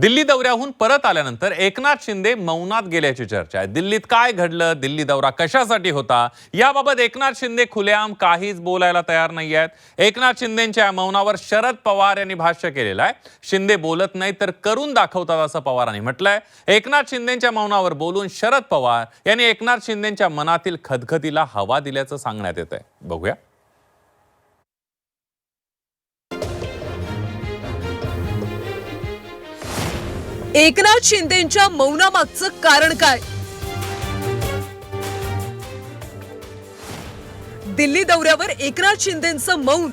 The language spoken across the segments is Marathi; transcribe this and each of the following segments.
दिल्ली दौऱ्याहून परत आल्यानंतर एकनाथ शिंदे मौनात गेल्याची चर्चा आहे. दिल्लीत काय घडलं? दिल्ली दौरा कशासाठी होता? याबाबत एकनाथ शिंदे खुलेआम काहीच बोलायला तयार नाही आहेत. एकनाथ शिंदेच्या या मौनावर शरद पवार यांनी भाष्य केलेलं आहे. शिंदे बोलत नाही तर करून दाखवतात असं पवारांनी म्हटलंय. एकनाथ शिंदेच्या मौनावर बोलून शरद पवार यांनी एकनाथ शिंदेच्या मनातील खदखदीला हवा दिल्याचं सांगण्यात येत आहे बघूया. एकनाथ शिंदेच्या मौनामागचं कारण काय? दिल्ली दौऱ्यावर एकनाथ शिंदेचं मौन.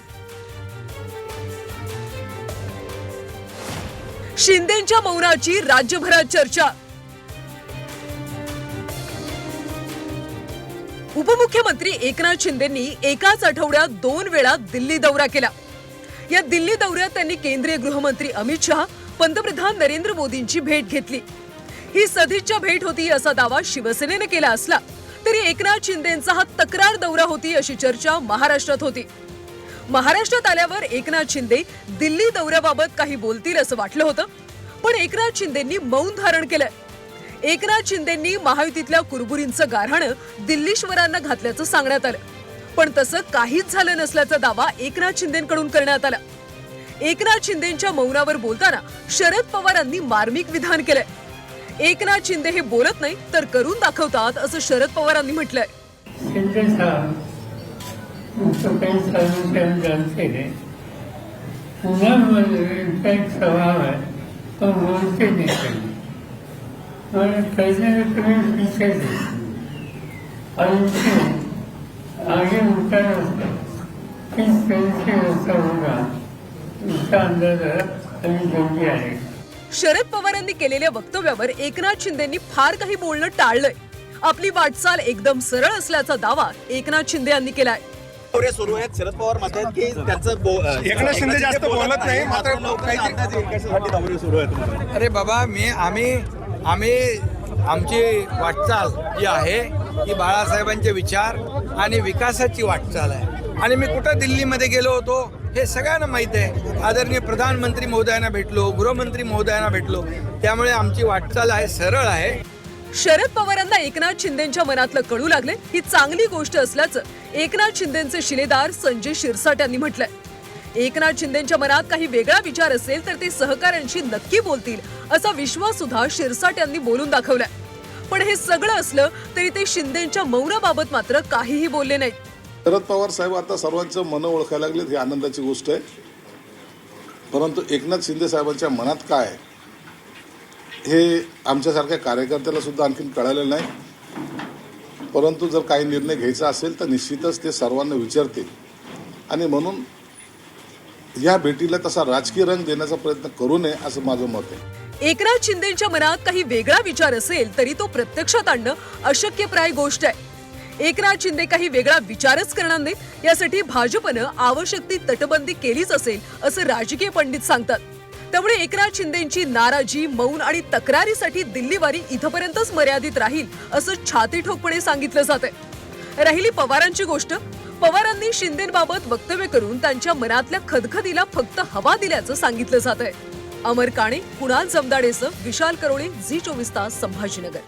शिंदेच्या मौनाची राज्यभरात चर्चा. उपमुख्यमंत्री एकनाथ शिंदेंनी एकाच आठवड्यात दोन वेळा दिल्ली दौरा केला. या दिल्ली दौऱ्यात त्यांनी केंद्रीय गृहमंत्री अमित शहा पंतप्रधान नरेंद्र मोदींची भेट घेतली. ही सदिच्छा भेट होती असा दावा शिवसेनेने केला असला तरी एकनाथ शिंदेचा हा तक्रार दौरा होती अशी चर्चा महाराष्ट्रात होती. महाराष्ट्रात आल्यावर एकनाथ शिंदे दिल्ली दौऱ्याबाबत काही बोलतील असं वाटलं होतं पण एकनाथ शिंदेंनी मौन धारण केलं एकनाथ शिंदेंनी महायुतीतल्या कुरबुरींचं गारहाणं दिल्लीश्वरांना घातल्याचं सांगण्यात आलं. पण तसं काहीच झालं नसल्याचा दावा एकनाथ शिंदेकडून करण्यात आला. एकनाथ शिंदेच्या मौनावर बोलताना शरद पवारांनी मार्मिक विधान केलंय. एकनाथ शिंदे हे बोलत नाही तर करून दाखवतात असं शरद पवारांनी म्हटलंय. हैं है तो उनका किस तरह से ऐसा होगा. इसका अंदाजा शरद पवारांनी केलेल्या वक्तव्यावर एकनाथ शिंदेंनी फार काही बोलणं टाळलंय. आपली वाटचाल एकदम सरळ असल्याचा दावा एकनाथ शिंदे यांनी केलाय. सुरू आहेत. शरद पवार म्हणतात की त्यांचं एकनाथ शिंदे जास्त बोलत नाही, मात्र दौरे सुरू आहेत अरे बाबा मी आम्ही आम्ही आमची वाटचाल जी आहे ही बाळासाहेबांचे विचार आणि विकासाची वाटचाल आहे. आणि मी कुठं दिल्लीमध्ये गेलो होतो हे सगळ्यांना माहीत आहे. आदरणीय प्रधानमंत्री महोदयांना भेटलो गृहमंत्री महोदयांना भेटलो. त्यामुळे आमची वाटचाल आहे सरळ आहे. शरद पवारांना एकनाथ शिंदेच्या मनातलं कळू लागले ही चांगली गोष्ट असल्याचं एकनाथ शिंदेचे शिलेदार संजय शिरसाट यांनी म्हटलंय. एकनाथ शिंदेच्या मनात काही वेगळा विचार असेल तर ते सहकाऱ्यांशी नक्की बोलतील असा विश्वास सुद्धा शिरसाट यांनी बोलून दाखवलाय. पण हे सगळं असलं तरी ते शिंदेच्या मौनाबाबत मात्र काहीही बोलले नाहीत. शरद पवार साहेब आता सर्वांचं मन ओळखायला लागलेत ही आनंदाची गोष्ट आहे. परंतु एकनाथ शिंदे साहेबांच्या मनात काय हे आमच्यासारख्या कार्यकर्त्याला सुद्धा आणखीन कळालेलं नाही. परंतु जर काही निर्णय घ्यायचा असेल तर निश्चितच ते सर्वांना विचारतील. आणि म्हणून या भेटीला तसा राजकीय रंग देण्याचा प्रयत्न करू नये असं माझं मत आहे. एकनाथ शिंदेच्या मनात काही वेगळा विचार असेल तरी तो प्रत्यक्षात आणणं अशक्यप्राय गोष्ट आहे. एकनाथ शिंदे काही वेगळा विचारच करणार नाहीत. यासाठी भाजपनं आवश्यक ती तटबंदी केलीच असेल असं राजकीय पंडित सांगतात. त्यामुळे एकनाथ शिंदेची नाराजी मौन आणि तक्रारीसाठी दिल्लीवारी इथपर्यंतच मर्यादित राहील असं छातीठोकपणे सांगितलं जात आहे राहिली पवारांची गोष्ट. पवारांनी शिंदेबाबत वक्तव्य करून त्यांच्या मनातल्या खदखदीला फक्त हवा दिल्याचं सांगितलं जात आहे अमर काणे कुणाल जमदाडेसह विशाल करोळे झी चोवीस तास संभाजीनगर.